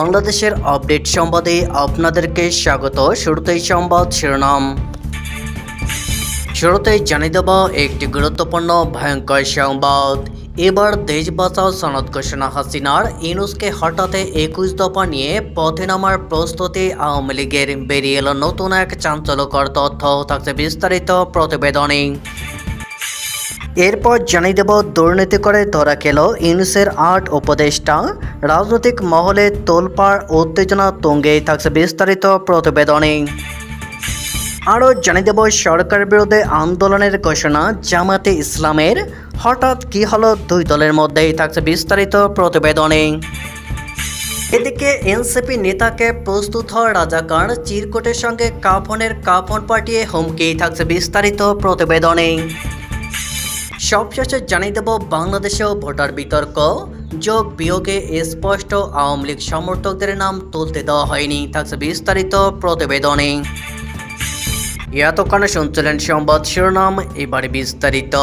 বাংলাদেশের আপডেট সংবাদে আপনাদেরকে স্বাগত। শুরুতেই সংবাদ শিরোনাম। শুরুতেই জানিয়ে দেব, একটি গুরুত্বপূর্ণ ভয়ঙ্কর সংবাদ। এবার দেশ বাঁচাও সনদ ঘোষণা হাসিনার। ইনুসকে হঠাতে একুশ দফা নিয়ে পথে নামার প্রস্তুতি আওয়ামী লীগের। বেরিয়ে এলো নতুন এক চাঞ্চল্যকর তথ্য। থাকছে বিস্তারিত প্রতিবেদনে। এরপর জানিয়ে দেব দুর্নীতি করে ধরা খেল ইউনুসের আট উপদেষ্টা। রাজনৈতিক মহলে তোলপাড় উত্তেজনা তুঙ্গে থাকছে বিস্তারিত প্রতিবেদনে। আরও জানিয়ে দেব সরকারের বিরুদ্ধে আন্দোলনের ঘোষণা জামাতে ইসলামের। হঠাৎ কি হলো দুই দলের মধ্যেই থাকছে বিস্তারিত প্রতিবেদনে। এদিকে এনসিপি নেতাকে প্রস্তুত হওয়া রাজাকার চিরকোটের সঙ্গে কাফনের কাফন পাঠিয়ে হুমকি থাকছে বিস্তারিত প্রতিবেদনে। সবশেষে জানিয়ে দেব, বাংলাদেশেও ভোটার বিতর্ক। যোগ বিয়োগে স্পষ্ট আওয়ামী লীগ সমর্থকদের নাম তুলতে দেওয়া হয়নি, থাকছে বিস্তারিত প্রতিবেদনে। এতক্ষণে শুনছিলেন সংবাদ শিরোনাম, এবারে বিস্তারিত।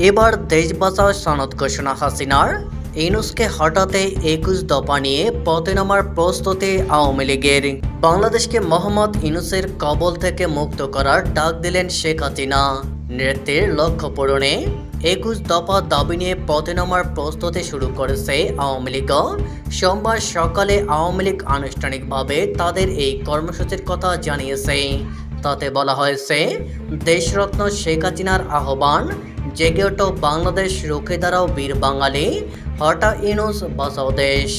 এবার দেশ বাঁচাও সনদ ঘোষণা হাসিনার। ইনুসকে হঠাতে একুশ দফা নিয়ে পথে নামার প্রস্তুতি আওয়ামী লীগের। বাংলাদেশকে মোহাম্মদ ইনুসের কবল থেকে মুক্ত করার ডাক দিলেন শেখ হাসিনা। নৃত্যের লক্ষ্য পূরণে একুশ দফা দাবি নিয়ে পথে নামার প্রস্তুতি শুরু করেছে আওয়ামী লীগ। সোমবার সকালে আওয়ামী লীগ আনুষ্ঠানিকভাবে তাদের এই কর্মসূচির কথা জানিয়েছে। তাতে বলা হয়েছে, দেশরত্ন শেখ হাসিনার আহ্বান, জেগে ওঠো বাংলাদেশ রুখে দাঁড়াও বীর বাঙালি, হটা ইনুস বাঁচাও দেশ।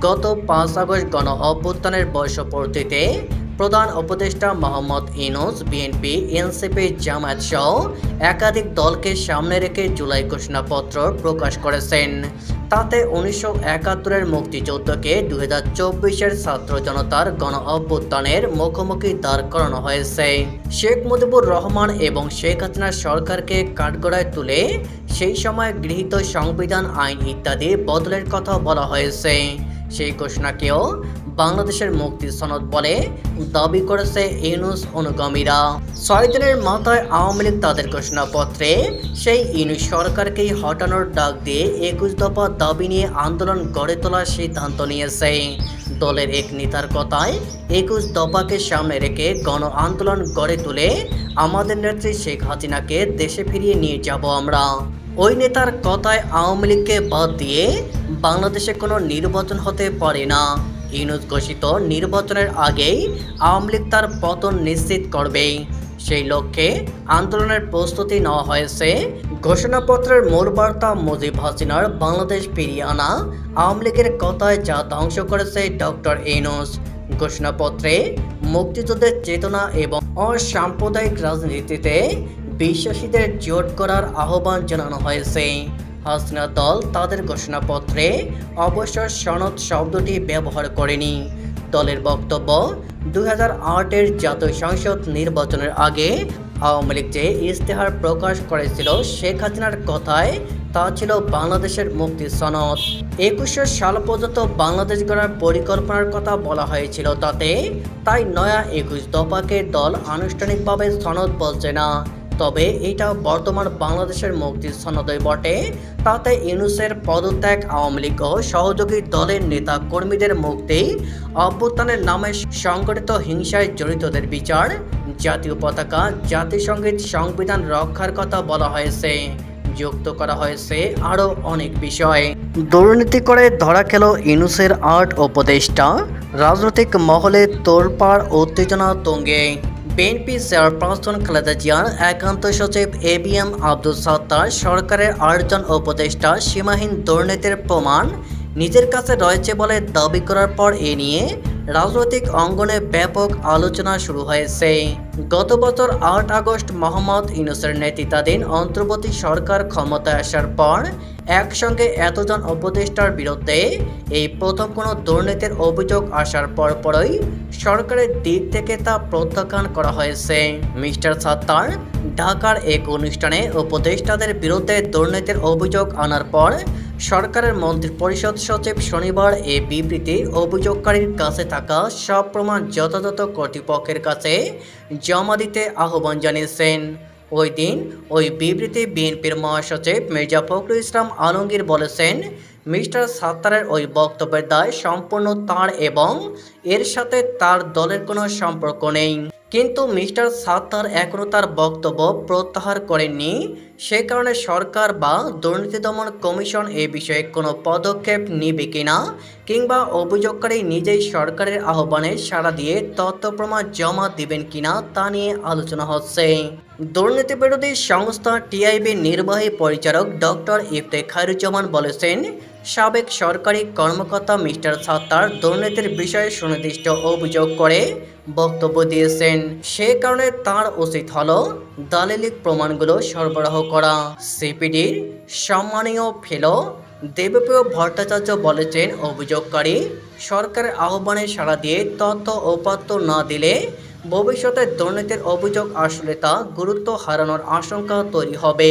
গত পাঁচ আগস্ট গণ অভ্যুত্থানের বর্ষপূর্তিতে প্রধান উপদেষ্টা মোহাম্মদ ইনুস বিএনপি এনসিপি জামায়াত সহ একাধিক দলকে সামনে রেখে জুলাই ঘোষণাপত্র প্রকাশ করেছেন। তাতে উনিশশো একাত্তরের মুক্তিযুদ্ধকে দু হাজার চব্বিশের ছাত্র জনতার গণ অভ্যুত্থানের মুখোমুখি দাঁড় করানো হয়েছে। শেখ মুজিবুর রহমান এবং শেখ হাসিনার সরকারকে কাঠগড়ায় তুলে সেই সময় গৃহীত সংবিধান, আইন ইত্যাদি বদলের কথা বলা হয়েছে। সেই ঘোষণাকেও বাংলাদেশের মুক্তি সনদ বলে দাবি করেছে ইউনুস অনুগামীরা। ছয় দিনের মাথায় আওয়ামী লীগ তাদের ঘোষণাপত্রে সেই ইউনুস সরকারকেই হটানোর ডাক দিয়ে একুশ দফা দাবি নিয়ে আন্দোলন গড়ে তোলার সিদ্ধান্ত নিয়েছে। দলের এক নেতার কথায়, একুশ দফাকে সামনে রেখে গণ আন্দোলন গড়ে তুলে আমাদের নেত্রী শেখ হাসিনাকে দেশে ফিরিয়ে নিয়ে যাব আমরা। ওই নেতার কথায় আওয়ামী লীগকে বাদ দিয়ে বাংলাদেশে কোনো নির্বাচন হতে পারে না। ইউনুস ঘোষিত নির্বাচনের আগেই আওয়ামী লীগ তার পতন নিশ্চিত করবে। সেই লক্ষ্যে আন্দোলনের প্রস্তুতি নেওয়া হয়েছে। ঘোষণাপত্রের মূল বার্তা মুজিব হাসিনার বাংলাদেশ ফিরিয়ে আনা। আওয়ামী লীগের কথায় যা ধ্বংস করেছে ডক্টর ইউনুস ঘোষণাপত্রে মুক্তিযুদ্ধের চেতনা এবং অসাম্প্রদায়িক রাজনীতিতে বিশ্বাসীদের জোট করার আহ্বান জানানো হয়েছে। হাসিনা দল তাদের ঘোষণাপত্রে অবশ্য সনদ শব্দটি ব্যবহার করেনি। দলের বক্তব্য দুই হাজার আটের জাতীয় সংসদ নির্বাচনের আগে আওয়ামী লীগ যে ইশতেহার প্রকাশ করেছিল শেখ হাসিনার কথায় তা ছিল বাংলাদেশের মুক্তি সনদ। একুশশো সাল পর্যন্ত বাংলাদেশ গড়ার পরিকল্পনার কথা বলা হয়েছিল তাতে, তাই নয়া একুশ দফাকে দল আনুষ্ঠানিকভাবে সনদ বলছে না। তবে এটা বর্তমান বাংলাদেশের মুক্তির সনদই বটে। তাতে ইউনুসের পদত্যাগ, আওয়ামী লীগ সহযোগী দলের নেতা কর্মীদের মুক্তি, অভ্যুত্থানের নামে সংগঠিত হিংসায় জড়িতদের বিচার, জাতীয় পতাকা জাতিসংগীত সংবিধান রক্ষার কথা বলা হয়েছে। যুক্ত করা হয়েছে আরও অনেক বিষয়। দুর্নীতি করে ধরা খেল ইনুসের আর্ট উপদেষ্টা। রাজনৈতিক মহলে তোলপাড় উত্তেজনা তুঙ্গে। বিএনপি চেয়ারপারসন খালেদা জিয়ার একান্ত সচিব A B M Abdul Sattar সরকারের আটজন উপদেষ্টা সীমাহীন দুর্নীতির প্রমাণ নিজের কাছে রয়েছে বলে দাবি করার পর এ নিয়ে রাজনৈতিক অঙ্গনে ব্যাপক আলোচনা শুরু হয়েছে। গত বছর আট আগস্ট মোহাম্মদ ইউনুসের নেতৃত্বাধীন অন্তর্বর্তী সরকার ক্ষমতায় আসার পর একসঙ্গে এতজন উপদেষ্টার বিরুদ্ধে এই প্রথম কোনো দুর্নীতির অভিযোগ আসার পরপরই সরকারের দিক থেকে তা প্রত্যাখ্যান করা হয়েছে। মিস্টার সাত্তার ঢাকার এক অনুষ্ঠানে উপদেষ্টাদের বিরুদ্ধে দুর্নীতির অভিযোগ আনার পর সরকারের মন্ত্রিপরিষদ সচিব শনিবার এ বিবৃতি অভিযোগকারীর কাছে থাকা সব প্রমাণ যথাযথ কর্তৃপক্ষের কাছে জমা দিতে আহ্বান জানিয়েছেন। ওই দিন ওই বিবৃতি বিএনপির মহাসচিব মির্জা ফখরুল ইসলাম আলমগীর বলেছেন, মিস্টার সাত্তারের ওই বক্তব্যের দায় সম্পূর্ণ তার এবং এর সাথে তার দলের কোনো সম্পর্ক নেই। কিন্তু মিস্টার সাত্তার এখনও তার বক্তব্য প্রত্যাহার করেননি। সে কারণে সরকার বা দুর্নীতি দমন কমিশন এ বিষয়ে কোনো পদক্ষেপ নিবে কিনা কিংবা অভিযোগকারী নিজেই সরকারের আহ্বানে সাড়া দিয়ে তথ্য প্রমাণ জমা দিবেন কিনা তা নিয়ে আলোচনা হচ্ছে। দুর্নীতি বিরোধী সংস্থা টিআইবি নির্বাহী পরিচালক ডক্টর ইফতে ইফতেখারুজ্জামান বলেছেন সাবেক সরকারি কর্মকর্তা মিস্টার সাত্তার দুর্নীতির বিষয়ে সুনির্দিষ্ট অভিযোগ করে বক্তব্য দিয়েছেন। সে কারণে তার উচিত হল দালিলিক প্রমাণগুলো সরবরাহ করা। সিপিডির সম্মানীয় ফেলো দেবপ্রিয় ভট্টাচার্য বলেছেন, অভিযোগকারী সরকারের আহ্বানে সাড়া দিয়ে তথ্য উপাত্ত না দিলে ভবিষ্যতে দুর্নীতির অভিযোগ আসলে তা গুরুত্ব হারানোর আশঙ্কা তৈরি হবে।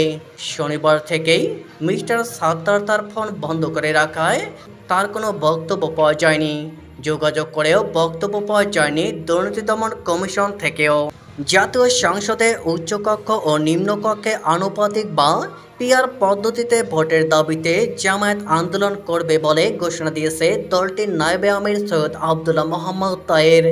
শনিবার থেকেই মিস্টার সাত্তার তার ফোন বন্ধ করে রাখায় তার কোনো বক্তব্য পাওয়া যায়নি। যোগাযোগ করেও বক্তব্য পাওয়া যায়নি দুর্নীতি দমন কমিশন থেকেও। জাতীয় সংসদে উচ্চকক্ষ ও নিম্নকক্ষে আনুপাতিক বা পিআর পদ্ধতিতে ভোটের দাবিতে জামায়াত আন্দোলন করবে বলে ঘোষণা দিয়েছে দলটির নায়বে আমির সৈয়দ আবদুল্লাহ মোহাম্মদ তায়ের।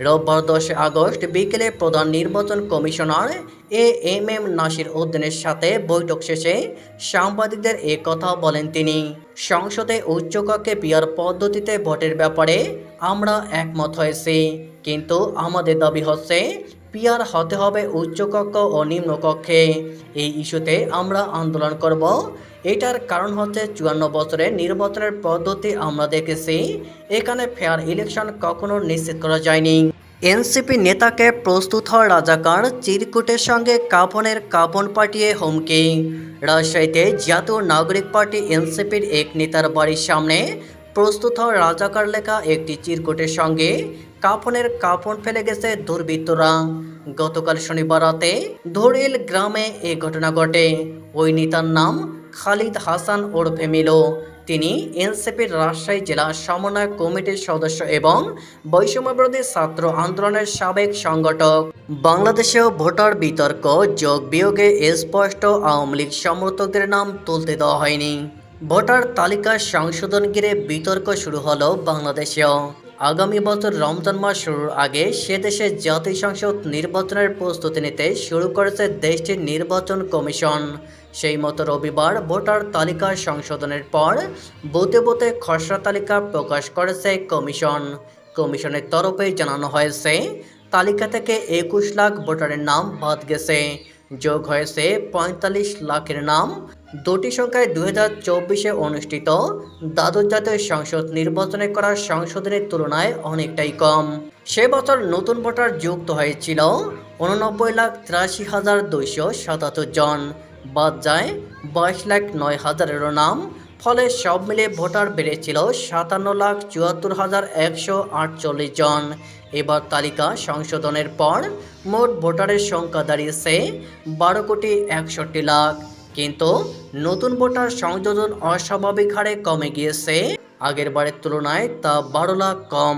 রোববার দশই আগস্ট বিকেলে প্রধান নির্বাচন commissioner A M M Nasir উদ্দিনের সাথে বৈঠক শেষে সাংবাদিকদের এ কথা বলেন তিনি। সংসদে উচ্চকক্ষে পিয়ার পদ্ধতিতে ভোটের ব্যাপারে আমরা একমত হয়েছি। কিন্তু আমাদের দাবি হচ্ছে পিয়ার হতে হবে উচ্চকক্ষ ও নিম্নকক্ষে। এই ইস্যুতে আমরা আন্দোলন করব এটার কারণ হচ্ছে চুয়ান্ন বছরের নির্বাচনের পদ্ধতি আমরা দেখেছি। এখানে ফেয়ার ইলেকশন কখনো নিশ্চিত করা যায়নি। এনসিপি নেতাকে প্রস্তুত হওয়া রাজাকার চিরকুটের সঙ্গে কাফনের কাফন পাঠিয়ে হুমকি। রাজশাহীতে জাতীয় নাগরিক পার্টি এনসিপির এক নেতার বাড়ির সামনে প্রস্তুত হওয়া রাজাকার লেখা একটি চিরকুটের সঙ্গে কাপনের কাফন ফেলে গেছে দুর্বৃত্তরা। গতকাল শনিবার রাতে ধরিল গ্রামে এ ঘটনা ঘটে। ওই নেতার নাম খালিদ হাসান ওরফে মিলো। তিনি এনসিপির রাজশাহী জেলা সমন্বয় কমিটির সদস্য এবং বৈষম্যবিরোধী ছাত্র আন্দোলনের সাবেক সংগঠক। বাংলাদেশেও ভোটার বিতর্ক, যোগ বিয়োগে স্পষ্ট আওয়ামী লীগ সমর্থকদের নাম তুলতে দেওয়া হয়নি। ভোটার তালিকা সংশোধন ঘিরে বিতর্ক শুরু হলো বাংলাদেশেও। আগামী বছর রমজান মাস শুরুর আগে সে দেশে জাতীয় সংসদ নির্বাচনের প্রস্তুতি নিতে শুরু করেছে দেশটির নির্বাচন কমিশন। সেই মতো রবিবার ভোটার তালিকা সংশোধনের পর বুথে বুথে খসড়া তালিকা প্রকাশ করেছে কমিশন। কমিশনের তরফে জানানো হয়েছে, তালিকা থেকে একুশ লাখ ভোটারের নাম বাদ গেছে। যোগ হয়েছে পঁয়তাল্লিশ লাখের নাম। দুটি সংখ্যায় দু হাজার চব্বিশে অনুষ্ঠিত দ্বাদশ জাতীয় সংসদ নির্বাচনে করা সংশোধনের তুলনায় অনেকটাই কম। সে বছর নতুন ভোটার যুক্ত হয়েছিল উননব্বই লাখ তিরাশি হাজার দুইশো সাতাত্তর জন। বাদ যায় বাইশ লাখ নয় হাজারেরও নাম ফলে সব মিলে ভোটার বেড়েছিল সাতান্ন লাখ চুয়াত্তর হাজার একশো আটচল্লিশ জন। এবার তালিকা সংশোধনের পর মোট ভোটারের সংখ্যা দাঁড়িয়েছে বারো কোটি একষট্টি লাখ। কিন্তু নতুন ভোটার সংযোজন অস্বাভাবিক হারে কমে গিয়েছে। আগের বারের তুলনায় তা বারো লাখ কম।